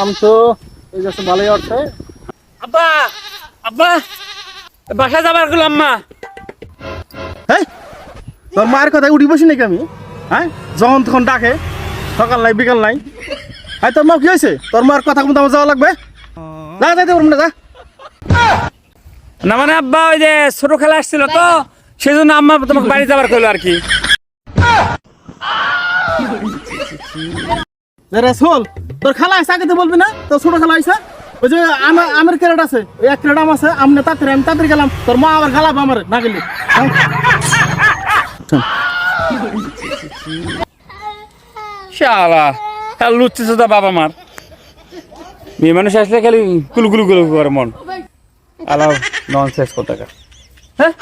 আম তো এই গাছে ভালোই অর্থে। আব্বা আব্বা বাসা যাবার গেলাম মা। হ্যাঁ তোর মায়ের কথায় উঠি বসি নাকি আমি? হ্যাঁ যখন তখন ডাকে সকাল নাই বিকাল নাই। হ্যাঁ তোর মা কি হয়েছে? তোর মার কথা মতো আমার যাওয়া লাগবে? যা যাইতে পারব না যা। না মানে আব্বা ওই যে ছোট খেলা আসছিল তো সেই জন্য আম্মা তোমাকে বাড়ি যাবার কইলো আর কি। রে শোল তোর খালা আছে আগে তো বলবি না? তোর ছোট খালা আছে ওই যে আমার ক্যারেট আছে ওই এক আম আছে আমনে তাড়াতাড়ি আমি তাড়াতাড়ি গেলাম। তোর মা আবার গালাবে আমার না গেলে। হ্যাঁ? শালা তার লুচ্ছি সুদা বাবা মার। মেয়ে মানুষ আসলে খালি কুলু কুলু কুলু করে মন। আলাও নন শেষ কোথাকার হ্যাঁ?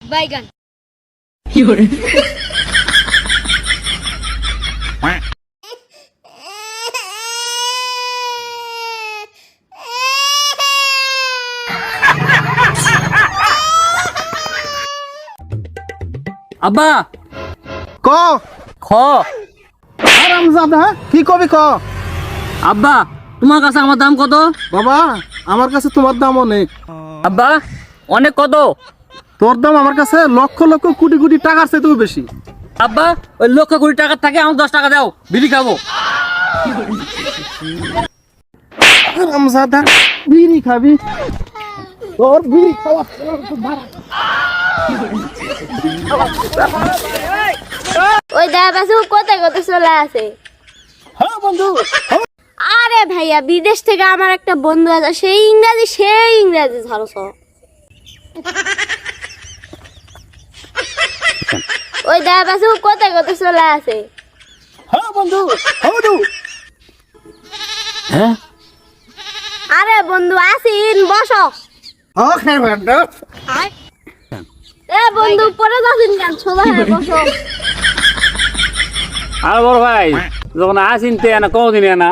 বাইগান আব্বা। ক? খ। আরাম জাদা কি কবি ক? আব্বা তোমার কাছে আমার দাম কত? বাবা আমার কাছে তোমার দাম অনেক আব্বা অনেক কত? তোর দাম আমার কাছে লক্ষ লক্ষ কোটি কোটি টাকার চেয়েও বেশি। আব্বা ওই লক্ষ কোটি টাকার থাকে আমার দশ টাকা দাও বিড়ি খাব। বিড়ি খাবি? তোর বিড়ি খাওয়া ওই দা বাসু কোথায় কোথায় চলে আসে? হ্যাঁ বন্ধু আরে ভাইয়া বিদেশ থেকে আমার একটা বন্ধু আছে সেই ইংরাজি সেই ইংরাজি ধরো সব। ওই দা বাসু কোথায় কোথায় চলে আসে? হ্যাঁ বন্ধু হ্যাঁ বন্ধু। হ্যাঁ? আরে বন্ধু আসিন বসো। ওকে বন্ধু। এ বন্ধু পরে যাচ্ছেন কেন? সোজা হয়ে বসো। আর বড় ভাই যখন আসিন তে না কদিন না